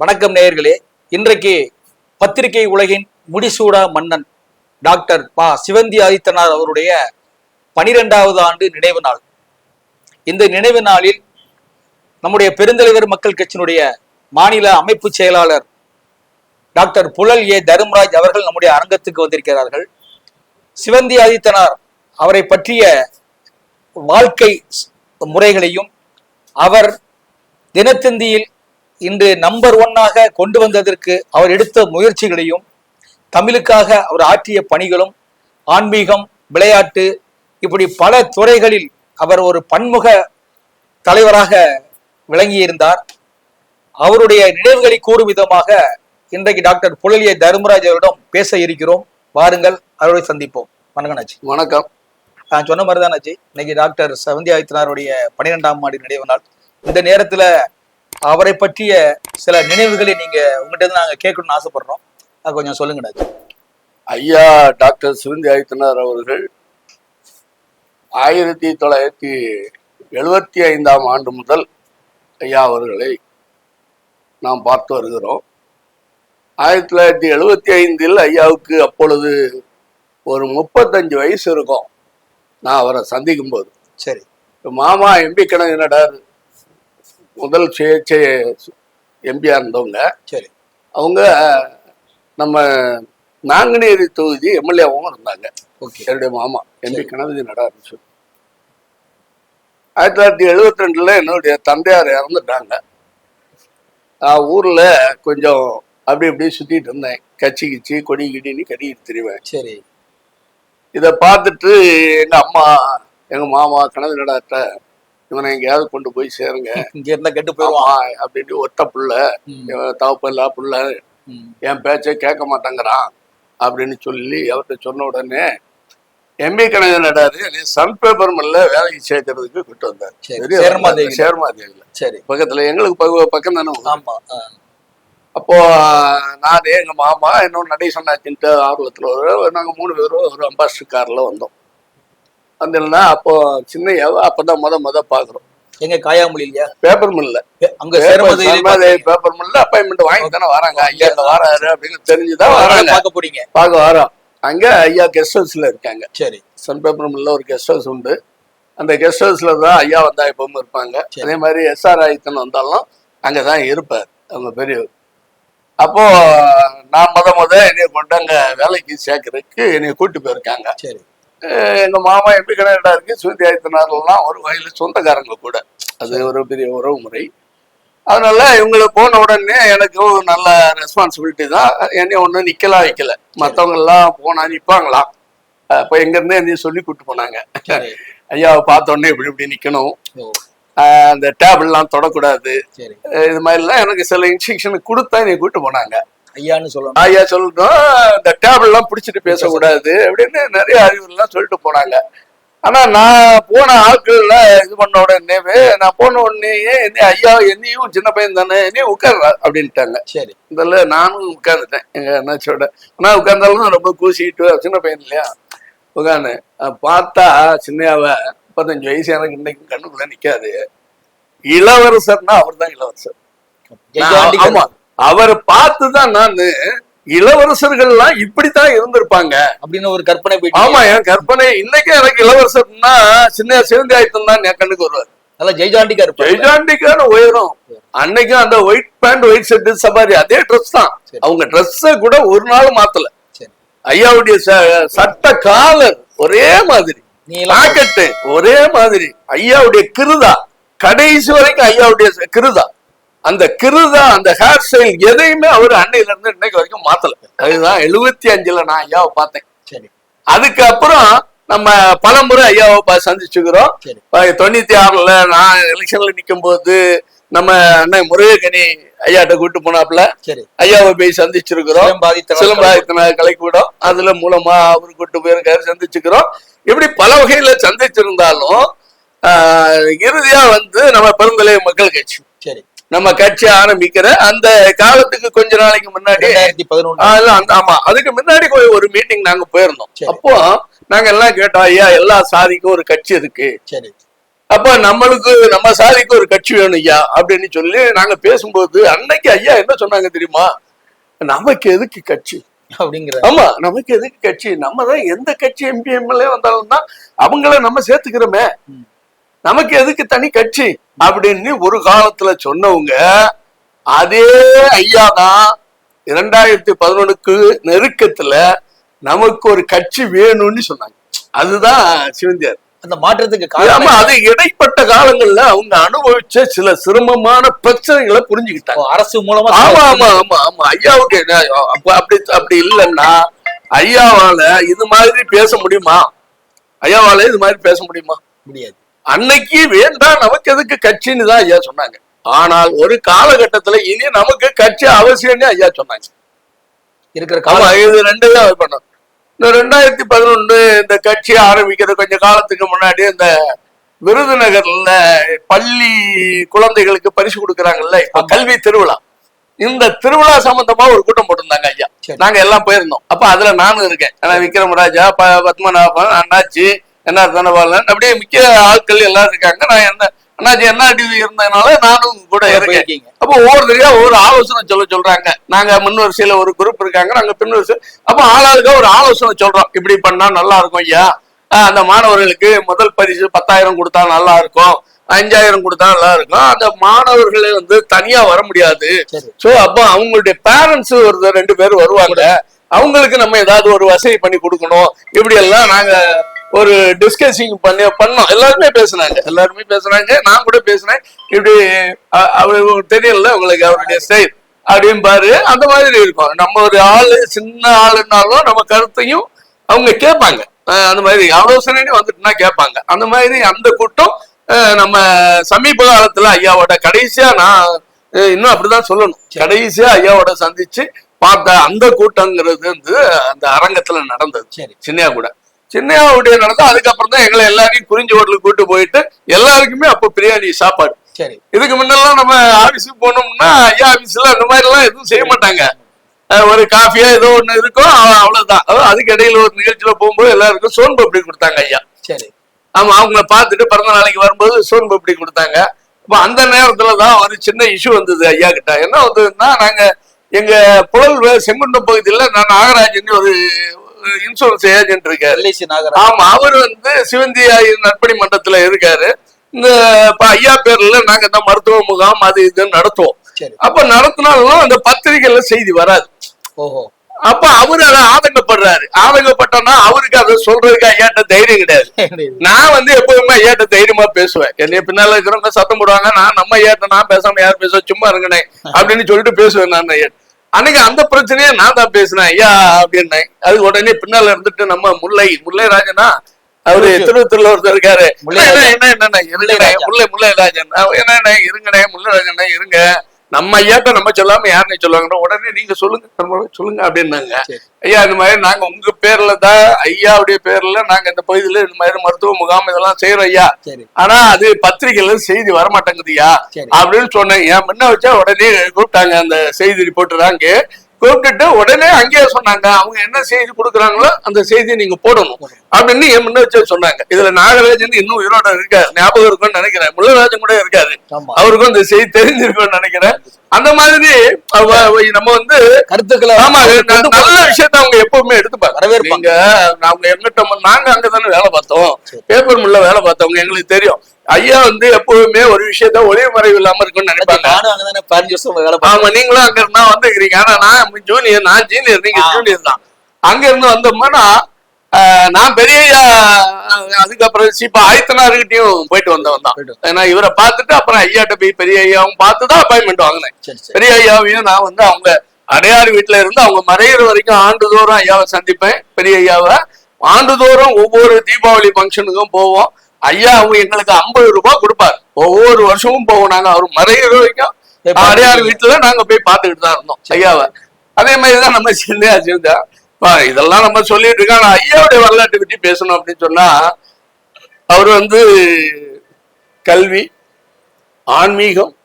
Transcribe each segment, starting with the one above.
வணக்கம் நேயர்களே. இன்றைக்கு பத்திரிகை உலகின் முடிசூடா மன்னன் டாக்டர் பா. சிவந்தி ஆதித்தனார் அவருடைய பனிரெண்டாவது ஆண்டு நினைவு நாள். இந்த நினைவு நாளில் நம்முடைய பெருந்தலைவர் மக்கள் கட்சியினுடைய மாநில அமைப்பு செயலாளர் டாக்டர் புழல் ஏ. தருமராஜ் அவர்கள் நம்முடைய அரங்கத்துக்கு வந்திருக்கிறார்கள். சிவந்தி ஆதித்தனார் அவரை பற்றிய வாழ்க்கை முறைகளையும் அவர் தினத்தந்தியில் இன்று நம்பர் ஒன்னாக கொண்டு வந்ததற்கு அவர் எடுத்த முயற்சிகளையும் தமிழுக்காக அவர் ஆற்றிய பணிகளும் ஆன்மீகம் விளையாட்டு இப்படி பல துறைகளில் அவர் ஒரு பன்முக தலைவராக விளங்கியிருந்தார். அவருடைய நினைவுகளை கூறும் விதமாக இன்றைக்கு டாக்டர் புழலிய தர்மராஜ் அவரிடம் பேச இருக்கிறோம். வாருங்கள் அவரை சந்திப்போம். வணக்கம் வணக்கம். நான் சொன்ன மாதிரி தான் இன்னைக்கு டாக்டர் சவந்தி ஆதித்தனாருடைய பன்னிரெண்டாம் ஆண்டு நினைவு நாள். இந்த நேரத்துல அவரை பற்றிய சில நினைவுகளை நீங்க உங்ககிட்ட நாங்க கேட்கணும்னு ஆசைப்படுறோம். அது கொஞ்சம் சொல்லுங்க ஐயா டாக்டர் சிவந்தி ஆதித்தனார் அவர்கள் ஆயிரத்தி தொள்ளாயிரத்தி எழுபத்தி ஐந்தாம் ஆண்டு முதல் ஐயா அவர்களை நாம் பார்த்து வருகிறோம். ஆயிரத்தி தொள்ளாயிரத்தி எழுபத்தி ஐந்தில் ஐயாவுக்கு அப்பொழுது ஒரு முப்பத்தஞ்சு வயசு இருக்கும். நான் அவரை சந்திக்கும் போது சரி. மாமா எம்பி கணக்கினடார் முதல் சுயேட்சை எம்பியா இருந்தவங்க. சரி. அவங்க நம்ம நாங்குநேரி தொகுதி எம்எல்ஏவும் இருந்தாங்க. ஓகே. என்னுடைய மாமா எம்பி கணபதி நடாரசு ஆயிரத்தி தொள்ளாயிரத்தி எழுபத்தி ரெண்டுல என்னுடைய தந்தையார் இறந்துட்டாங்க. நான் ஊர்ல கொஞ்சம் அப்படி இப்படி சுத்திட்டு இருந்தேன். கச்சி கிச்சி கொடி கிடின்னு கடிக்கிட்டு திரிவேன். சரி. இதை பார்த்துட்டு எங்க அம்மா எங்க மாமா கணபதி நடார்ட்ட இவனை எங்கேயாவது கொண்டு போய் சேருங்க. இங்க இருந்தா கெட்டு போயிடுவான் அப்படின்ட்டு ஒத்த புள்ள தவப்பில்லா புள்ள. என் பேச்சை கேட்க மாட்டேங்கிறான் அப்படின்னு சொல்லி அவர்கிட்ட சொன்ன உடனே எம்பி கணக்கு நடாரு என்னை சன் பேப்பர் மில்ல வேலைக்கு சேர்க்கறதுக்கு கூட்டு வந்தார். சேர்மாதேவில சரி. பக்கத்துல எங்களுக்கு பக்க- பக்கம் தானே. ஆமா அப்போ நான் எங்க மாமா இன்னொரு நடேசன் ஆச்சுன்ட்டு ஆர்வத்துல ஒரு நாங்க மூணு பேரும் ஒரு அம்பாஸ்டர் கார்ல வந்தோம். வந்தோம்னா அப்போ சின்னையாவை அப்பதான் முத முத பாக்குறோம். எங்க காயாமொழி இல்லையா? பேப்பர் மில்ல அங்க பேப்பர் மில்ல அப்பாயின்மெண்ட் வாங்கி தானே வராங்க. ஐயா இங்க வராரு அப்படின்னு தெரிஞ்சுதான் வராங்க. பார்க்க போறீங்க. பார்க்க வரோம். அங்க ஐயா கெஸ்ட் ஹவுஸ்ல இருக்காங்க. சரி. சன் பேப்பர் மில்ல ஒரு கெஸ்ட் ஹவுஸ் உண்டு. அந்த கெஸ்ட் ஹவுஸ்ல தான் ஐயா வந்தா எப்பவும் இருப்பாங்க. அதே மாதிரி எஸ்ஆர் ஆதித்தன் வந்தாலும் அங்கதான் இருப்பார். அவங்க பெரியவர். அப்போ நான் முத முத என்னைய கொண்டு அங்க வேலைக்கு சேர்க்கறதுக்கு என்னைய கூட்டு போயிருக்காங்க. சரி. அஹ் எங்க மாமா எம்பி கனடா இருக்கு சுந்தி ஆதித்தனார்லாம் ஒரு வகையில சொந்தக்காரங்க கூட. அது ஒரு பெரிய உறவு முறை. அதனால இவங்களை போன உடனே எனக்கு நல்ல ரெஸ்பான்சிபிலிட்டி தான். என்னை ஒன்றும் நிக்கலாம் வைக்கல மற்றவங்க எல்லாம் போனா நிப்பாங்களாம் அப்போ எங்க இருந்து என்னையும் சொல்லி கூட்டு போனாங்க. ஐயாவை பார்த்த உடனே இப்படி இப்படி அஹ் அந்த டேபிள்லாம் தொடக்கூடாது. இது மாதிரிலாம் எனக்கு சில இன்ஸ்ட்ரக்ஷன் கொடுத்தா என்னை கூட்டு போனாங்க. ஐயான்னு சொல்லணும். ஐயா சொல்லணும் இந்த டேபிள் எல்லாம் பிடிச்சிட்டு பேசக்கூடாது அப்படின்னு நிறைய அறிவுலாம் சொல்லிட்டு போனாங்க. ஆனா நான் போன ஆட்கள்ல இது பண்ண உடனேவே நான் போன உடனேயே என்ன ஐயா என்னையும் சின்ன பையன் தானே என்னையும் உட்கார்ற அப்படின்ட்டாங்க. சரி. இதில் நானும் உட்கார்ந்துட்டேன். எங்க அண்ணாச்சியோட. ஆனா உட்கார்ந்தாலும் ரொம்ப கூசிட்டு சின்ன பையன் இல்லையா? உட்காந்து பார்த்தா சின்னையாவ முப்பத்தஞ்சு வயசு எனக்கு இன்னைக்கு கண்ணுக்குள்ள நிக்காது. இளவரசர்னா அவர் தான் இளவரசர் ஆமா. அவரை பார்த்துதான் நானு இளவரசர்கள்லாம் இப்படித்தான் இருந்திருப்பாங்க. அப்படின்னு ஒரு கற்பனை ஆமா என் கற்பனை இன்னைக்கு எனக்கு இளவரசர்னா சின்ன சிவந்தி ஆயத்தம் தான் என் கண்ணுக்கு வருவார். நல்லா ஜெய்ஜாண்டிக்கா இருப்பாரு. ஜெய்ஜாண்டிக்கான உயரம். அன்னைக்கும் அந்த white pant white shirt safari அதே ட்ரெஸ் தான். அவங்க ட்ரெஸ்ஸ கூட ஒரு நாள் மாத்தல. ஐயாவுடைய சட்ட காலர் ஒரே மாதிரி. பாக்கெட்டு ஒரே மாதிரி. ஐயாவுடைய கிருதா. கடைசி வரைக்கும் ஐயாவுடைய கிருதா. அந்த கிருதா அந்த ஹேர் ஸ்டைல் எதையுமே அவர் அன்னையில இருந்து இன்னைக்கு வரைக்கும் மாத்தல. அதுதான் எழுபத்தி அஞ்சுல நான் ஐயாவை பார்த்தேன். சரி. அதுக்கப்புறம் நம்ம பலமுறை ஐயாவை பா- சந்திச்சுக்கிறோம். தொண்ணூத்தி ஆறுல நான் எலெக்ஷன்ல நிக்கும் போது நம்ம அண்ணன் முருகக்கனி ஐயாட்ட கூட்டு போனாப்புல. சரி. ஐயாவை போய் சந்திச்சிருக்கிறோம். சிலம்பாயத்தின கலைக்கூடம். அதுல மூலமா அவர் கூட்டு போயிருக்காரு சந்திச்சுக்கிறோம். இப்படி பல வகையில சந்திச்சிருந்தாலும் இறுதியா வந்து நம்ம பெருந்தலை மக்கள் கட்சி. சரி. நம்ம கட்சி ஆரம்பிக்கிற அந்த காலத்துக்கு கொஞ்ச நாளைக்கு முன்னாடி ஆமா. அதுக்கு முன்னாடி ஒரு மீட்டிங் நாங்க போயிருந்தோம். அப்போ நாங்க எல்லாம் கேட்டோம் ஐயா எல்லா சாதிக்கும் ஒரு கட்சி இருக்கு. சரி. அப்ப நம்மளுக்கு நம்ம சாதிக்கு ஒரு கட்சி வேணும் ஐயா அப்படின்னு சொல்லி நாங்க பேசும்போது அன்னைக்கு ஐயா என்ன சொன்னாங்க தெரியுமா? நமக்கு எதுக்கு கட்சி? அப்படிங்கிற ஆமா நமக்கு எதுக்கு கட்சி? நம்ம தான் எந்த கட்சி எம்பி எம்எல்ஏ வந்தாலும் தான் அவங்கள நம்ம சேர்த்துக்கிறோமே. நமக்கு எதுக்கு தனி கட்சி அப்படின்னு ஒரு காலத்துல சொன்னவங்க அதே ஐயா தான் இரண்டாயிரத்தி பதினொன்னுக்கு நெருக்கத்துல நமக்கு ஒரு கட்சி வேணும்னு சொன்னாங்க. அதுதான் சிவந்தியார். அந்த மாற்றத்துக்கு காரணம் அது இடைப்பட்ட காலங்கள்ல அவங்க அனுபவிச்ச சில சிரமமான பிரச்சனைகளை புரிஞ்சுக்கிட்டாங்க. அரசு மூலமா ஆமா ஆமா ஆமா ஆமா. ஐயாவுக்கு அப்படி அப்படி இல்லைன்னா ஐயாவால இது மாதிரி பேச முடியுமா? ஐயாவால இது மாதிரி பேச முடியுமா? முடியாது. அன்னைக்கு வேண்டாம் நமக்கு எதுக்கு கட்சின்னு தான் ஐயா சொன்னாங்க. ஆனால் ஒரு காலகட்டத்துல இனி நமக்கு கட்சி அவசியம்னு ஐயா சொன்னாங்க. இருக்கிற காலம் இது ரெண்டையும் அவர் பண்ணோம் இந்த ரெண்டாயிரத்தி பதினொன்னு இந்த கட்சி ஆரம்பிக்கிற கொஞ்ச காலத்துக்கு முன்னாடி இந்த விருதுநகர்ல பள்ளி குழந்தைகளுக்கு பரிசு கொடுக்கறாங்கல்ல இப்ப. கல்வி திருவிழா. இந்த திருவிழா சம்பந்தமா ஒரு கூட்டம் போட்டிருந்தாங்க ஐயா. நாங்க எல்லாம் போயிருந்தோம். அப்ப அதுல நானும் இருக்கேன். விக்ரம் ராஜா பத்மநாபன் அண்ணாச்சி என்ன தனபாலன் அப்படியே முக்கிய ஆட்கள் எல்லாரும் இருக்காங்க. நான் என்ன அண்ணாச்சி என்ன டிவி இருந்ததுனால நானும் கூட இருக்கேன். அப்போ ஒவ்வொருத்தரையா ஒவ்வொரு ஆலோசனை சொல்ல சொல்றாங்க. நாங்க முன் வரிசையில ஒரு குரூப் இருக்காங்க. நாங்க பின் வரிசை அப்போ ஆளாளுக்கு ஒரு ஆலோசனை சொல்றோம். இப்படி பண்ணா நல்லா இருக்கும் ஐயா. அந்த மாணவர்களுக்கு முதல் பரிசு பத்தாயிரம் கொடுத்தா நல்லா இருக்கும். அஞ்சாயிரம் கொடுத்தா நல்லா இருக்கும். அந்த மாணவர்களே வந்து தனியா வர முடியாது. சோ அப்போ அவங்களுடைய பேரண்ட்ஸ் ஒரு ரெண்டு பேர் வருவாங்க. அவங்களுக்கு நம்ம ஏதாவது ஒரு வசதி பண்ணி கொடுக்கணும். இப்படி எல்லாம் நாங்க ஒரு டிஸ்கசிங் பண்ணி பண்ணோம். எல்லாருமே பேசுனாங்க. எல்லாருமே பேசுனாங்க. நான் கூட பேசினேன். இப்படி அ- அவரு தெரியல உங்களுக்கு அவருடைய ஸ்டைல் அப்படின்னு பாரு அந்த மாதிரி இருக்கும். நம்ம ஒரு ஆளு சின்ன ஆளுனாலும் நம்ம கருத்தையும் அவங்க கேட்பாங்க. அந்த மாதிரி ஆலோசனை வந்துட்டுனா கேட்பாங்க. அந்த மாதிரி அந்த கூட்டம் நம்ம சமீப காலத்துல ஐயாவோட கடைசியா நான் இன்னும் அப்படிதான் சொல்லணும். கடைசியா ஐயாவோட சந்திச்சு பார்த்த அந்த கூட்டங்கிறது வந்து அந்த அரங்கத்துல நடந்தது. சரி. சின்னையா கூட. சின்னையாவுடைய நடந்தா அதுக்கப்புறம் தான் எங்களை எல்லாரையும் குறிஞ்சி ஹோட்டலுக்கு கூட்டு போயிட்டு எல்லாருக்குமே அப்போ பிரியாணி சாப்பாடு. சரி. இதுக்கு முன்னெல்லாம் நம்ம ஆபீஸுக்கு போனோம்னா ஐயா ஆபீஸ்ல அந்த மாதிரி எல்லாம் எதுவும் செய்ய மாட்டாங்க. ஒரு காஃபியா ஏதோ ஒண்ணு இருக்கும் அவ- அவ்வளவுதான். அதுக்கு இடையில ஒரு நிகழ்ச்சியில போகும்போது எல்லாருக்கும் சோன் பப்படி கொடுத்தாங்க ஐயா. சரி. ஆமா அவங்கள பார்த்துட்டு பிறந்த நாளைக்கு வரும்போது சோன் பப்படி கொடுத்தாங்க. அப்ப அந்த நேரத்துல தான் ஒரு சின்ன இஷ்யூ வந்தது ஐயா கிட்ட. என்ன வந்ததுன்னா நாங்க எங்க புழல் செங்குன்றம் பகுதியில நான் நாகராஜன் ஒரு இன்சூரன்ஸ் ஏஜென்ட் இருக்காரு. ஆமா அவர் வந்து சிவந்தி நற்பணி மன்றத்துல இருக்காரு. இந்த ஐயா பேர்ல நாங்க இந்த மருத்துவ முகாம் அது இதுன்னு நடத்துவோம். அப்ப நடத்தினாலும் அந்த பத்திரிகைல செய்தி வராது. ஓஹோ. அப்ப அவரு அதை ஆதங்கப்படுறாரு. ஆதங்கப்பட்டோம்னா அவருக்கு அதை சொல்றதுக்கு ஐயாட்ட தைரியம் கிடையாது. நான் வந்து எப்பவுமே ஐயாட்ட தைரியமா பேசுவேன். என்னைய பின்னால இருக்கிறவங்க சத்தம் போடுவாங்க நான் நம்ம ஐயாட்ட நான் பேசாம யார் பேச சும்மா இருங்கனே அப்படின்னு சொல்லிட்டு பேசுவேன் நான் ஐயா அன்னைக்கு அந்த பிரச்சனையை நான் தான் பேசினேன் ஐயா அப்படின்னேன் அது உடனே பின்னால இருந்துட்டு நம்ம முல்லை முல்லை ராஜனா அவரு. திருவத்தூர்ல ஒருத்தர் இருக்காரு முல்லை என்ன. என்ன என்ன. முல்லை முல்லை ராஜன் என்ன இருங்கண்ணே முல்லை ராஜனே இருங்க நம்ம ஐயாட்ட நம்ம சொல்லாம யாருன்னு சொல்லுவாங்க உடனே நீங்க சொல்லுங்க சொல்லுங்க அப்படின்னாங்க. ஐயா இந்த மாதிரி நாங்க உங்க பேர்ல தான் ஐயாவுடைய பேர்ல நாங்க இந்த பகுதியில இந்த மாதிரி மருத்துவ முகாம் இதெல்லாம் செய்யறோம் ஐயா. ஆனா அது பத்திரிகையில செய்தி வரமாட்டேங்குதுயா அப்படின்னு சொன்னேன். ஏன் முன்ன வச்சா உடனே கூப்பிட்டாங்க அந்த செய்தி ரிப்போர்ட்டர் அங்கே கூப்பிட்டுட்டு உடனே அங்கேயே சொன்னாங்க. அவங்க என்ன செய்தி கொடுக்குறாங்களோ அந்த செய்தியை நீங்க போடணும். அப்படின்னு என் முன்ன வச்சு சொன்னாங்க. இதுல நாகராஜன் இன்னும் உயிரோட இருக்காரு. ஞாபகம் இருக்கும்னு நினைக்கிறேன். முள்ளராஜன் கூட இருக்காரு. அவருக்கும் இந்த செய்தி தெரிஞ்சிருக்கும்னு நினைக்கிறேன். அந்த மாதிரி நம்ம வந்து கருத்துக்களை ஆமா. நல்ல விஷயத்த நீங்க அவங்க எங்கிட்ட நாங்க அங்கதானே வேலை பார்த்தோம். பேப்பர் மில்ல வேலை பார்த்தவங்க எங்களுக்கு தெரியும். ஐயா வந்து எப்பவுமே ஒரு விஷயத்த ஒளிவு மறைவு இல்லாம இருக்கும்னு நினைப்பாங்க. ஆமா நீங்களும் அங்க இருந்தா வந்துக்கிறீங்க. ஆனா நான் ஜூனியர் நான் ஜூனியர் நீங்க. ஜூனியர் தான். அங்க இருந்து வந்தோம்னா நான் பெரிய அதுக்கப்புறம் சீப்பா ஆயத்தனாருக்கிட்டையும் போயிட்டு வந்தவன் தான். ஏன்னா இவரை பார்த்துட்டு அப்புறம் ஐயாட்ட போய் பெரிய ஐயாவும் பார்த்து தான் அப்பாயின்மெண்ட் வாங்கினேன். பெரிய ஐயாவையும் நான் வந்து அவங்க அடையாறு வீட்டுல இருந்து அவங்க மறையிற வரைக்கும் ஆண்டுதோறும் ஐயாவை சந்திப்பேன். பெரிய ஐயாவை. ஆண்டுதோறும் ஒவ்வொரு தீபாவளி ஃபங்க்ஷனுக்கும் போவோம். ஐயா அவங்க எங்களுக்கு ஐம்பது ரூபாய் கொடுப்பாரு. ஒவ்வொரு வருஷமும் போவோம் நாங்க. அவர் மறையிற வரைக்கும் அடையாறு வீட்டுல நாங்க போய் பார்த்துக்கிட்டு தான் இருந்தோம். ஐயாவை. அதே மாதிரிதான் நம்ம சின்ன சிந்தா இதெல்லாம் நம்ம சொல்லிட்டு இருக்கோம். ஆனா ஐயாவுடைய வரலாற்றை பற்றி பேசணும் அப்படின்னு சொன்னா அவர் வந்து கல்வி ஆன்மீகம்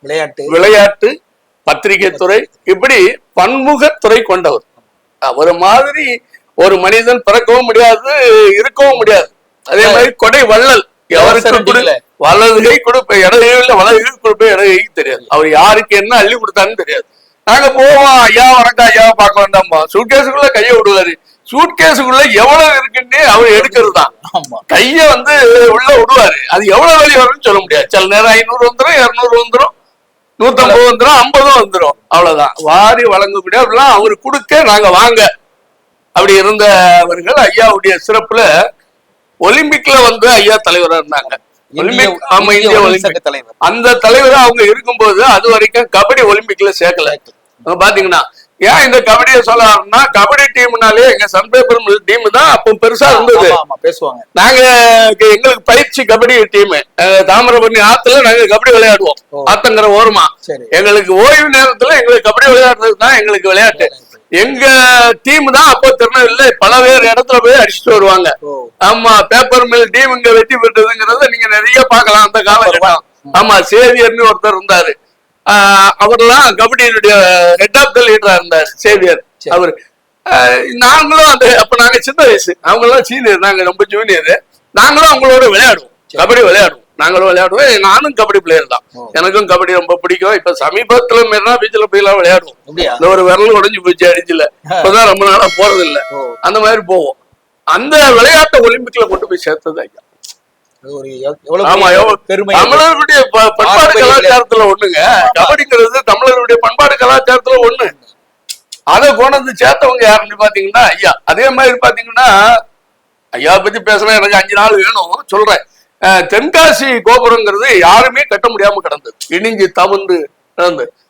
விளையாட்டு. விளையாட்டு பத்திரிகை துறை இப்படி பன்முகத்துறை கொண்டவர். அவர் மாதிரி ஒரு மனிதன் பிறக்கவும் முடியாது இருக்கவும் முடியாது. அதே மாதிரி கொடை வள்ளல் எவருக்கு. வலது கை கொடுப்ப இல்ல வலது கை கொடுப்ப இடது கைக்கு தெரியாது. அவர் யாருக்கு என்ன அள்ளி கொடுத்தான்னு தெரியாது. நாங்க போவோம் ஐயா வணக்கம் ஐயா பார்க்க வேண்டாமா சூட்கேஸுக்குள்ள கையை விடுவாரு. சூட்கேஸுக்குள்ள எவ்வளவு இருக்குன்னு அவர் எடுக்கிறது தான் கைய வந்து உள்ள விடுவாரு. அது எவ்வளவு வெளியே வரும்னு சொல்ல முடியாது. சில நேரம் ஐநூறு வந்துரும் இருநூறு வந்துரும். நூத்தம்பது வந்துரும் ஐம்பதும் வந்துரும். அவ்வளவுதான். வாரி வழங்கக்கூடிய அப்படிலாம் அவரு கொடுக்க நாங்க வாங்க. அப்படி இருந்தவர்கள் ஐயாவுடைய சிறப்புல ஒலிம்பிக்ல வந்து ஐயா தலைவரா இருந்தாங்க. ஒலிம்பிக் ஆமா இந்திய ஒலிம்பிக் தலைவர். அந்த தலைவர் அவங்க இருக்கும்போது அது வரைக்கும் கபடி ஒலிம்பிக்ல சேர்க்கல. பாத்தீங்கன்னா ஏன் இந்த கபடியை சொல்லலாம்னா கபடி டீம்னாலே எங்க சன்பேப்பர் டீம் தான் அப்போ பெருசா இருந்தது. பேசுவாங்க. நாங்க எங்க- எங்களுக்கு பயிற்சி கபடி டீம். தாமிரபரணி ஆத்துல நாங்க கபடி விளையாடுவோம். ஓ. ஆத்தங்கர ஓரமா. சரி. எங்களுக்கு ஓய்வு நேரத்துல எங்களுக்கு கபடி விளையாடுறது தான் எங்களுக்கு விளையாட்டு. எங்க டீம் தான் அப்போ திருநெல்வேலியில பல பேர் இடத்துல போய் அடிச்சுட்டு வருவாங்க. ஆமா பேப்பர் மில் டீம் இங்க வெற்றி பெற்றதுங்கிறத நீங்க நிறைய பார்க்கலாம் அந்த காலகட்டம். ஆமா சேவியர்னு ஒருத்தர் இருந்தாரு. அவர்லாம் கபடியினுடைய ஹெட் ஆஃப் த லீடரா இருந்தார் சேவியர். அவர் நாங்களும் அந்த அப்ப நாங்க சின்ன வயசு. அவங்க எல்லாம் சீனியர் நாங்க ரொம்ப ஜூனியர் நாங்களும் அவங்களோட விளையாடுவோம். கபடி விளையாடுவோம். நாங்களும் விளையாடுவோம். நானும் கபடி பிளேயர் தான். எனக்கும் கபடி ரொம்ப பிடிக்கும். இப்ப சமீபத்துல மெரினா பீச்ல போய் எல்லாம் விளையாடுவோம். இந்த ஒரு விரல் உடைஞ்சு போச்சு அடிச்சுல. இப்பதான் ரொம்ப நாளா போறது இல்ல அந்த மாதிரி போவோம். அந்த விளையாட்டை ஒலிம்பிக்ல கொண்டு போய் சேர்த்தது ஐயா. தமிழர்களுடைய பண்பாடு கலாச்சாரத்துல ஒண்ணுங்க. கபடிங்கிறது தமிழர்களுடைய பண்பாடு கலாச்சாரத்துல ஒண்ணு. அதை கொண்டு சேர்த்தவங்க யாருன்னு பாத்தீங்கன்னா ஐயா. அதே மாதிரி பாத்தீங்கன்னா ஐயா பத்தி பேசுனா எனக்கு அஞ்சு நாள் வேணும். சொல்றேன். தென்காசி கோபுரங்கிறது யாருமே கட்ட முடியாம கிடந்தது. இடிஞ்சு தவிர்ந்து கிடந்து ஆஹ்,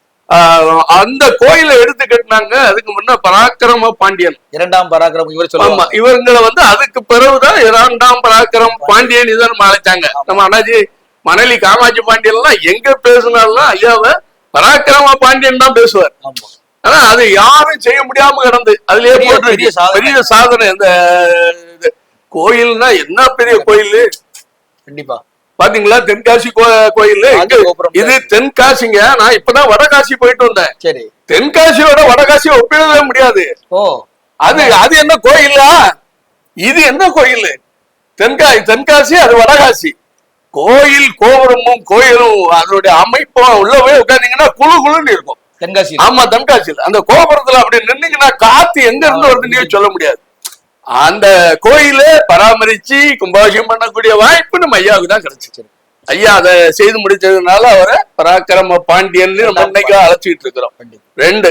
அந்த கோயிலை எடுத்து கட்டினாங்க. அதுக்கு முன்ன பராக்கிரம பாண்டியன். இரண்டாம் பராக்கிரமம் இவர் சொல்லுவாங்க இவங்களை வந்து அதுக்கு பிறகுதான் இரண்டாம் பராக்கிரம் பாண்டியன் இதை நம்ம அழைச்சாங்க நம்ம அண்ணாஜி மணலி காமாட்சி பாண்டியன் எல்லாம் எங்க பேசினாலும் ஐயாவை பராக்கிரம பாண்டியன் தான் பேசுவார். ஆமா. ஆனா அது யாரும் செய்ய முடியாம கிடந்து. அதுலயே பெரிய- போட்டு பெரிய சாதனை. இந்த. கோயில்னா என்ன பெரிய கோயில்? கண்டிப்பா. பாத்தீங்களா? தென்காசி கோயில்? இது தென்காசிங்க. நான் இப்பதான் வடகாசி போயிட்டு வந்தேன். சரி. தென்காசியோட வடகாசியை ஒப்பிடவே முடியாது. அது அது என்ன கோயிலா? இது என்ன கோயில்? தென்காசி தென்காசி அது வடகாசி. கோயில் கோபுரமும் கோயிலும் அதனுடைய அமைப்பும் உள்ள போய் உட்கார்ந்தீங்கன்னா குழு குழுன்னு இருக்கும். தென்காசி ஆமா தென்காசியில். அந்த கோபுரத்துல அப்படி நின்னீங்கன்னா காத்து எங்க இருந்து வருதுன்னு சொல்ல முடியாது. அந்த கோயில பராமரிச்சு கும்பாபிஷேகம் பண்ணக்கூடிய வாய்ப்பு நம்ம ஐயாவுக்கு தான் கிடைச்சிச்சு. ஐயா அதை செய்து முடிச்சதுனால அவரை பராக்கிரம பாண்டியன்னு நம்ம இன்னைக்கு அழைச்சிட்டு இருக்கிறோம். ரெண்டு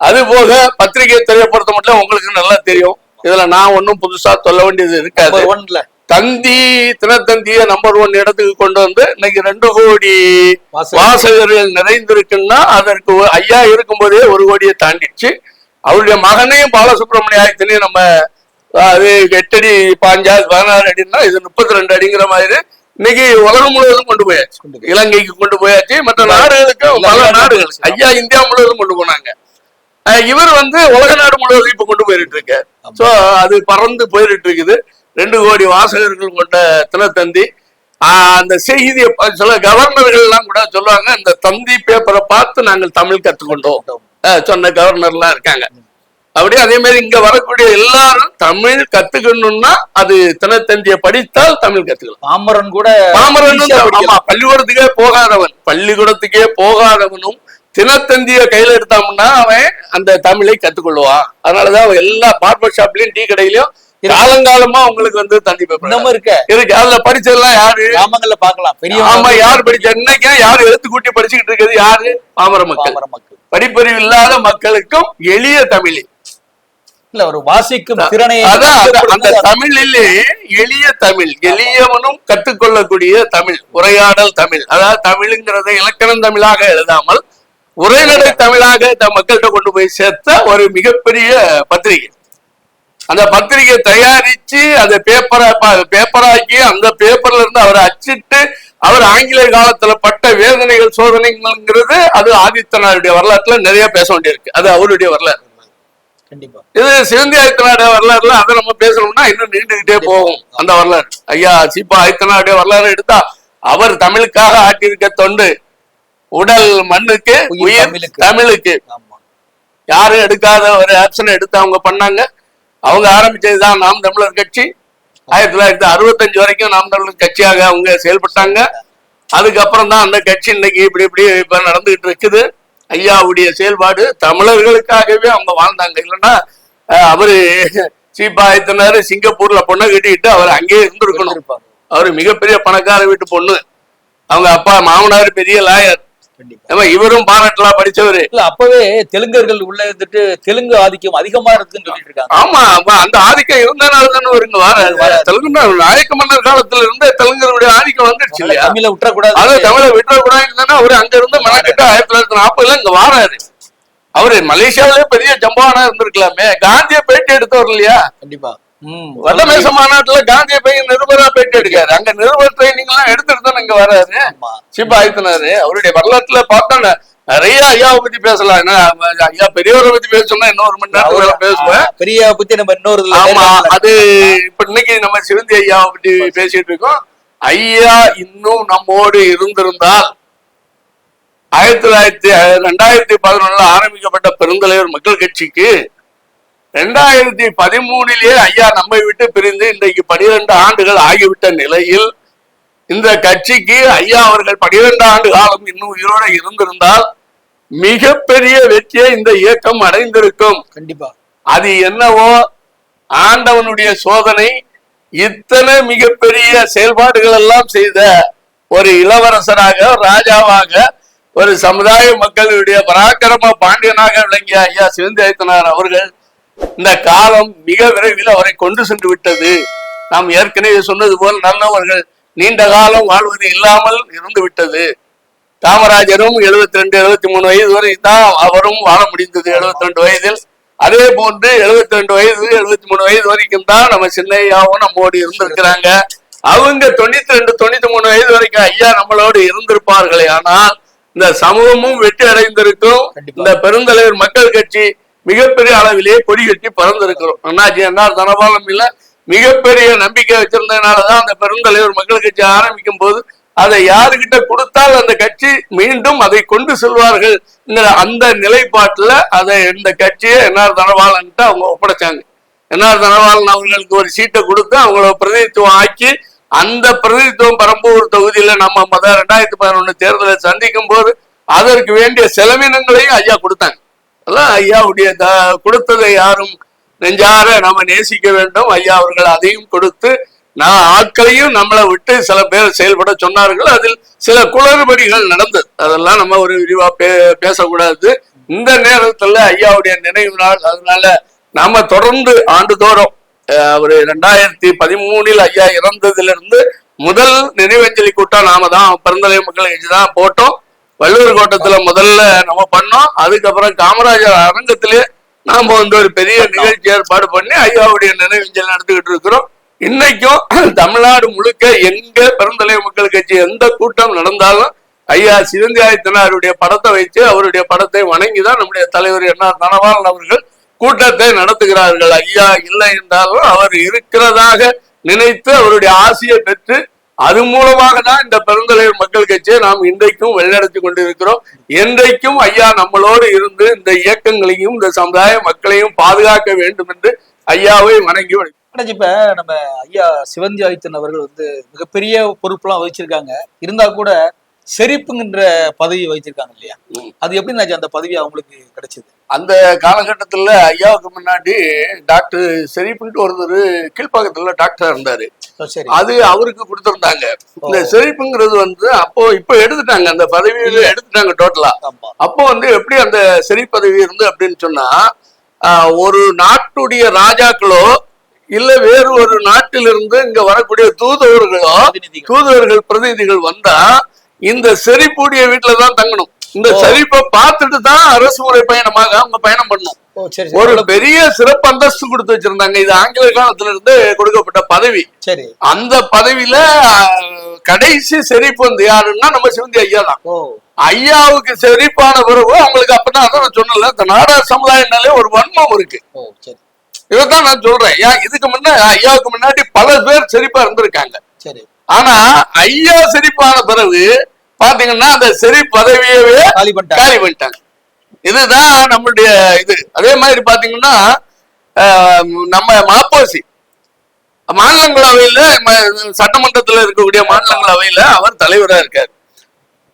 அது போக பத்திரிகை தெரியப்படுத்த மட்டும் உங்களுக்கு நல்லா தெரியும். இதுல நான் ஒன்னும் புதுசா சொல்ல வேண்டியது இருக்காது. ஒன்ல தந்தி தினத்தந்திய நம்பர் ஒன் இடத்துக்கு கொண்டு வந்து இன்னைக்கு ரெண்டு கோடி வாசகர்கள். நிறைந்திருக்குன்னா அதற்கு ஐயா இருக்கும்போதே ஒரு கோடியை தாண்டிடுச்சு. அவருடைய மகனையும் பாலசுப்ரமணிய ஆயத்தினையும் நம்ம அது எட்டடி பாஞ்சா பதினாறு அடின்னா இது முப்பத்தி ரெண்டு அடிங்கிற மாதிரி இன்னைக்கு உலகம் முழுவதும் கொண்டு போயாச்சு. இலங்கைக்கு கொண்டு போயாச்சு. மற்ற நாடுகளுக்கு பல நாடுகள். ஐயா இந்தியா முழுவதும் கொண்டு போனாங்க. இவர் வந்து உலக நாடு முழுவதும் இப்ப கொண்டு போயிட்டு இருக்காரு. சோ அது பறந்து போயிட்டு இருக்குது ரெண்டு கோடி வாசகர்கள் கொண்ட தினத்தந்தி. அந்த செய்தியை சில கவர்னர்கள் எல்லாம் கூட சொல்லுவாங்க இந்த தந்தி பேப்பரை பார்த்து நாங்கள் தமிழ் கத்துக்கொண்டோம். சொன்ன கவர்னர் எல்லாம் இருக்காங்க அப்படியே அதே மாதிரி இங்க வரக்கூடிய எல்லாரும் தமிழ் கத்துக்கணும்னா அது தினத்தந்தியை படித்தால் தமிழ் கத்துக்கலாம். பாமரன் கூட பாமரன். ஆமா பள்ளிக்கூடத்துக்கே போகாதவன். பள்ளிக்கூடத்துக்கே போகாதவனும் தினத்தந்திய கையில எடுத்தான்னா அவன் அந்த தமிழை கத்துக்கொள்வான். அதனாலதான் அவன் எல்லா பார்பர் ஷாப்லயும் டீ கடையிலயும் காலங்காலமா உங்களுக்கு வந்து தந்தி பேப்பர் இருக்க. இருக்கு. அதுல படிச்சதெல்லாம் யாரு? கிராமங்கள்ல பாக்கலாம் பெரிய ஆமா யார் படிச்ச இன்னைக்கு யார் எழுத்து கூட்டி படிச்சுக்கிட்டு இருக்கிறது? யாரு? பாமர மக்கள். படிப்பறிவு இல்லாத மக்களுக்கும் எளிய தமிழ். இல்ல ஒரு வாசிக்கும் திறனை அந்த- தமிழிலே எளிய தமிழ் எளியவனும் கற்றுக்கொள்ளக்கூடிய தமிழ் உரையாடல் தமிழ். அதாவது தமிழ்ங்கிறத இலக்கணம் தமிழாக எழுதாமல் உரைநடை தமிழாக மக்கள்கிட்ட கொண்டு போய் சேர்த்த ஒரு மிகப்பெரிய பத்திரிகை. அந்த பத்திரிகை தயாரிச்சு அந்த பேப்பரை பேப்பராக்கி அந்த பேப்பர்ல இருந்து அவரை அச்சிட்டு அவர் ஆங்கிலேய காலத்துல பட்ட வேதனைகள் சோதனைகள்ங்கிறது அது ஆதித்தனாருடைய வரலாற்றுல நிறைய பேச வேண்டியிருக்கு. அது அவருடைய வரலாறு. இது சிவந்தி ஆயத்தனாருடைய வரலாறுல அதை நம்ம பேசணும்னா இன்னும் நீண்டுகிட்டே போகும் அந்த வரலாறு. ஐயா சீப்பா ஆயத்தனாருடைய வரலாறு எடுத்தா அவர் தமிழுக்காக ஆட்டியிருக்க தொண்டு உடல் மண்ணுக்கு உயிர் தமிழுக்கு. யாரும் எடுக்காத ஒரு ஆப்ஷன் எடுத்து அவங்க பண்ணாங்க. அவங்க ஆரம்பிச்சதுதான் நாம் தமிழர் கட்சி. ஆயிரத்தி தொள்ளாயிரத்தி அறுபத்தஞ்சு வரைக்கும் நாம் தமிழர் கட்சியாக அவங்க செயல்பட்டாங்க. அதுக்கப்புறம் தான் அந்த கட்சி இன்னைக்கு இப்படி இப்படி இப்ப நடந்துகிட்டு இருக்குது. ஐயாவுடைய செயல்பாடு தமிழர்களுக்காகவே அவங்க வாழ்ந்தாங்க. இல்லைன்னா அவரு சீப்பாயத்தினாரு சிங்கப்பூர்ல பொண்ணை கட்டிக்கிட்டு அவர் அங்கேயே இருந்திருக்கணும். அவரு மிகப்பெரிய பணக்கார வீட்டு பொண்ணு. அவங்க அப்பா மாமனார் பெரிய லாயர். இவரும் பாராட்டலாம் படிச்சவரு. இல்ல அப்பவே தெலுங்கர்கள் உள்ள இருந்துட்டு தெலுங்கு ஆதிக்கம் அதிகமா இருக்குன்னு சொல்லிட்டு இருக்காங்க ஆமா அந்த ஆதிக்கம் இருந்தனால தானே வருங்க வர தெலுங்கு நாயக்க மன்னர் காலத்துல இருந்து தெலுங்கருடைய ஆதிக்கம் வந்துடுச்சு இல்லையா? தமிழ விட்டுறக்கூடாது அதை தமிழை விட்டுறக்கூடாதுன்னு அவரு அங்க இருந்து மெனக்கிட்ட ஆயிரத்தி தொள்ளாயிரத்தி நாற்பதுல இங்க வாராரு. அவரு மலேசியாவிலே பெரிய ஜம்பானா இருந்திருக்கலாமே. காந்திய பேட்டி எடுத்தவர் இல்லையா? கண்டிப்பா. வல்லமேச மாநாட்டுல காந்திய போய் நிருபரா பேட்டி எடுக்காரு. அங்க நிருபர் ட்ரைனிங் எல்லாம் எடுத்துட்டு தான் இங்க வராரு. சிப்பா ஆயிரத்தினாரு அவருடைய வரலாற்றுல பார்த்தா ந- நிறைய ஐயாவை பத்தி பேசலாம். என்ன ஐயா பெரியவரை பத்தி பேசணும்னா இன்னொரு மணி நேரத்துக்கு மேல பேசுவேன். பெரிய பத்தி நம்ம இன்னொரு ஆமா அது இப்ப இன்னைக்கு நம்ம சிவந்தி ஐயாவை பத்தி பேசிட்டு இருக்கோம். ஐயா இன்னும் நம்மோடு இருந்திருந்தால் ஆயிரத்தி தொள்ளாயிரத்தி ரெண்டாயிரத்தி பதினொன்னுல ஆரம்பிக்கப்பட்ட பெருந்தலைவர் மக்கள் கட்சிக்கு ரெண்டாயிரத்தி பதிமூணிலேயே ஐயா நம்மை விட்டு பிரிந்து இன்றைக்கு பனிரெண்டு ஆண்டுகள் ஆகிவிட்ட நிலையில் இந்த கட்சிக்கு ஐயா அவர்கள் பனிரெண்டு ஆண்டு காலம் இன்னும் உயிரோடு இருந்திருந்தால் மிகப்பெரிய வெற்றியை இந்த இயக்கம் அடைந்திருக்கும். கண்டிப்பா. அது என்னவோ ஆண்டவனுடைய சோதனை இத்தனை மிகப்பெரிய செயல்பாடுகள் எல்லாம் செய்த ஒரு இளவரசராக ராஜாவாக ஒரு சமுதாய மக்களுடைய பராக்கிரம பாண்டியனாக விளங்கிய ஐயா சிவந்தேத்தனார் அவர்கள் இந்த காலம் மிக விரைவில் அவரை கொண்டு சென்று விட்டது. நாம் ஏற்கனவே சொன்னது போல் நல்லவர்கள் நீண்ட காலம் வாழ்வது இல்லாமல் இருந்து விட்டது. காமராஜரும் 72 ரெண்டு எழுபத்தி மூணு வயது வரை தான் அவரும் வாழ முடிந்தது. 72 ரெண்டு வயதில் அதே போன்று 72 ரெண்டு வயது எழுபத்தி மூணு வயது வரைக்கும் தான் நம்ம சின்னையாவும் நம்மோடு இருந்திருக்கிறாங்க. அவங்க தொண்ணூத்தி ரெண்டு தொண்ணூத்தி மூணு வயது வரைக்கும் ஐயா நம்மளோடு இருந்திருப்பார்களே. ஆனால் இந்த சமூகமும் வெற்றி அடைந்திருக்கும். இந்த பெருந்தலைவர் மக்கள் கட்சி மிகப்பெரிய அளவிலேயே கொடி கட்டி பறந்திருக்கிறோம். அண்ணாச்சி என்னால் தனபாலம் இல்ல. மிகப்பெரிய நம்பிக்கை வச்சிருந்ததுனாலதான் அந்த பெருந்தலைவர் மக்கள் கட்சி ஆரம்பிக்கும் போது அதை யாருக்கிட்ட கொடுத்தால் அந்த கட்சி மீண்டும் அதை கொண்டு செல்வார்கள் அந்த நிலைப்பாட்டுல அதை இந்த கட்சியை என்ஆர் தனபாலன்ட்டு அவங்க ஒப்படைச்சாங்க. என்ஆர் தனபாலன் அவர்களுக்கு ஒரு சீட்டை கொடுத்து அவங்கள பிரதிநிதித்துவம் ஆக்கி அந்த பிரதிநிதித்துவம் பெரம்பூர் தொகுதியில நம்ம மத ரெண்டாயிரத்தி பதினொன்னு தேர்தலை சந்திக்கும் போது அதற்கு வேண்டிய செலவினங்களையும் ஐயா கொடுத்தாங்க. அதான் ஐயாவுடைய த- கொடுத்ததை யாரும் நெஞ்சார நம்ம நேசிக்க வேண்டும். ஐயா அவர்கள் அதையும் கொடுத்து நான் ஆட்களையும் நம்மளை விட்டு சில பேர் செயல்பட சொன்னார்கள். அதில் சில குளறுபடிகள் நடந்தது. அதெல்லாம் நம்ம ஒரு விரிவா பே பேசக்கூடாது. இந்த நேரத்துல ஐயாவுடைய நினைவு நாள் அதனால நாம தொடர்ந்து ஆண்டுதோறும் ஒரு ரெண்டாயிரத்தி பதிமூணில் ஐயா இறந்ததிலிருந்து முதல் நினைவஞ்சலி கூட்டம் நாம தான் பிறந்தலை மக்கள் தான் போட்டோம். வள்ளுவர் கோட்டத்துல முதல்ல நம்ம பண்ணோம். அதுக்கப்புறம் காமராஜர் அரங்கத்திலே நாம வந்து ஒரு பெரிய நிகழ்ச்சி ஏற்பாடு பண்ணி ஐயாவுடைய நினைவஞ்சல் நடத்திக்கிட்டு இருக்கிறோம். இன்னைக்கும் தமிழ்நாடு முழுக்க எங்க பெருந்தலை மக்கள் கட்சி எந்த கூட்டம் நடந்தாலும் ஐயா சிவந்தி ஆயத்தனாருடைய படத்தை வைத்து அவருடைய படத்தை வணங்கிதான் நம்முடைய தலைவர் என்ன தனவாளன் அவர்கள் கூட்டத்தை நடத்துகிறார்கள். ஐயா இல்லை என்றாலும் அவர் இருக்கிறதாக நினைத்து அவருடைய ஆசையை பெற்று அது மூலமாக தான் இந்த பெருந்தலைவர் மக்கள் கட்சியை நாம் இன்றைக்கும் வழிநடத்தி கொண்டிருக்கிறோம். என்றைக்கும் ஐயா நம்மளோடு இருந்து இந்த இயக்கங்களையும் இந்த சமுதாய மக்களையும் பாதுகாக்க வேண்டும் என்று ஐயாவை வணங்கி இப்ப நம்ம ஐயா சிவந்தி ஆதித்தன் அவர்கள் வந்து மிகப்பெரிய பொறுப்புலாம் வகிச்சிருக்காங்க. இருந்தா கூட செரிப்புங்கிற பதவி வகிச்சிருக்காங்க இல்லையா. அது எப்படி நான் அந்த பதவி அவங்களுக்கு கிடைச்சது? அந்த காலகட்டத்துல ஐயாவுக்கு முன்னாடி டாக்டர் செரிப்புன்ட்டு ஒருத்தர் கீழ்ப்பாக்கத்துல டாக்டர் இருந்தாரு. சரி. அது அவருக்கு கொடுத்திருந்தாங்க. இந்த செழிப்புங்கிறது வந்து அப்போ இப்ப எடுத்துட்டாங்க. அந்த பதவியில எடுத்துட்டாங்க டோட்டலா. அப்போ வந்து எப்படி அந்த செறி பதவி இருந்து அப்படின்னு சொன்னா ஒரு நாட்டுடைய ராஜாக்களோ இல்ல வேறு ஒரு நாட்டிலிருந்து இங்க வரக்கூடிய தூதுவர்களோ. தூதுவர்கள் பிரதிநிதிகள் வந்தா இந்த செறிப்புடைய வீட்டுல தான் தங்கணும். இந்த. செழிப்பை பார்த்துட்டு தான் அரசு முறை பயணமாக அவங்க பயணம் சரி ஒரு பெரிய சிறப்பு அந்தஸ்து கொடுத்து வச்சிருந்தாங்க. இது ஆங்கில காலத்துல இருந்து கொடுக்கப்பட்ட பதவி. சரி. அந்த பதவியில கடைசி செறிப்பு வந்து யாருன்னா நம்ம சிவந்தி ஐயா தான். ஐயாவுக்கு செழிப்பான பிறகு அவங்களுக்கு அப்பதான் அதான் நான் சொன்னல இந்த நாடார் சமுதாயம்னாலே ஒரு வன்மம் இருக்கு. இதைத்தான் நான் சொல்றேன். ஏன் இதுக்கு முன்ன ஐயாவுக்கு முன்னாடி பல பேர் செழிப்பா இருந்திருக்காங்க. சரி. ஆனா ஐயா செழிப்பான பிறகு பாத்தீங்கன்னா அந்த செறி பதவியவே காலி பண்ணிட்டாங்க. இதுதான் நம்மளுடைய இது. அதே மாதிரி பாத்தீங்கன்னா நம்ம மாப்போசி. மாநிலங்களவையில சட்டமன்றத்துல இருக்கக்கூடிய மாநிலங்களவையில அவர் தலைவரா இருக்காரு.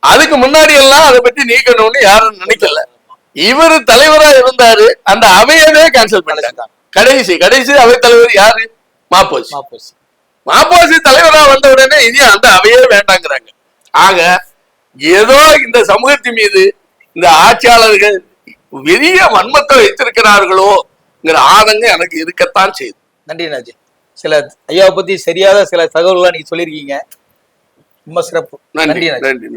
அதுக்கு முன்னாடி எல்லாம் அதை பத்தி நீக்கணும்னு யாரும் நினைக்கல. இவர் தலைவரா இருந்தாரு. அந்த அவையவே கேன்சல் பண்ணிட்டாங்க. கடைசி கடைசி அவை தலைவர் யாரு? மாப்போசி. மாப்போசி. மாப்போசி தலைவரா வந்த உடனே இனி அந்த அவையே வேண்டாங்கிறாங்க. ஆக ஏதோ இந்த சமூகத்தின் மீது இந்த ஆட்சியாளர்கள் பெரிய வன்மத்தை வைத்திருக்கிறார்களோங்கிற ஆதங்கம் எனக்கு இருக்கத்தான் செய்யுது நன்றி ராஜி சில ஐயாவை பத்தி சரியாத சில தகவல்கள்லாம் நீங்க சொல்லியிருக்கீங்க. ரொம்ப சிறப்பு. நன்றி நன்றி.